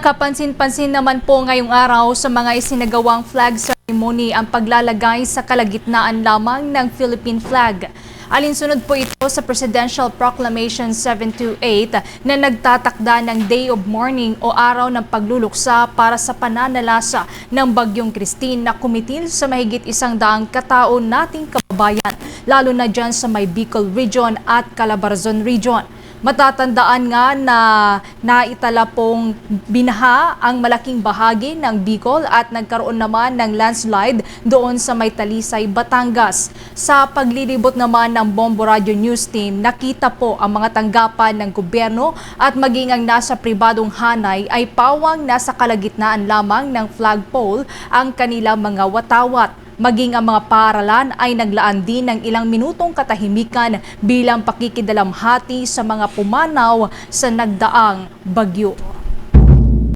Kapansin-pansin naman po ngayong araw sa mga isinagawang flag ceremony ang paglalagay sa kalagitnaan lamang ng Philippine flag. Alinsunod po ito sa Presidential Proclamation 728 na nagtatakda ng Day of Mourning o araw ng pagluluksa para sa pananalasa ng Bagyong Christine na kumitil sa mahigit isang daang katao nating kababayan, lalo na dyan sa may Bicol Region at Calabarzon Region. Matatandaan nga na naitala pong binaha ang malaking bahagi ng Bicol at nagkaroon naman ng landslide doon sa may Talisay, Batangas. Sa paglilibot naman ng Bombo Radio News Team, nakita po ang mga tanggapan ng gobyerno at maging ang nasa pribadong hanay ay pawang nasa kalagitnaan lamang ng flagpole ang kanilang mga watawat. Maging ang mga paaralan ay naglaan din ng ilang minutong katahimikan bilang pakikidalamhati sa mga pumanaw sa nagdaang bagyo.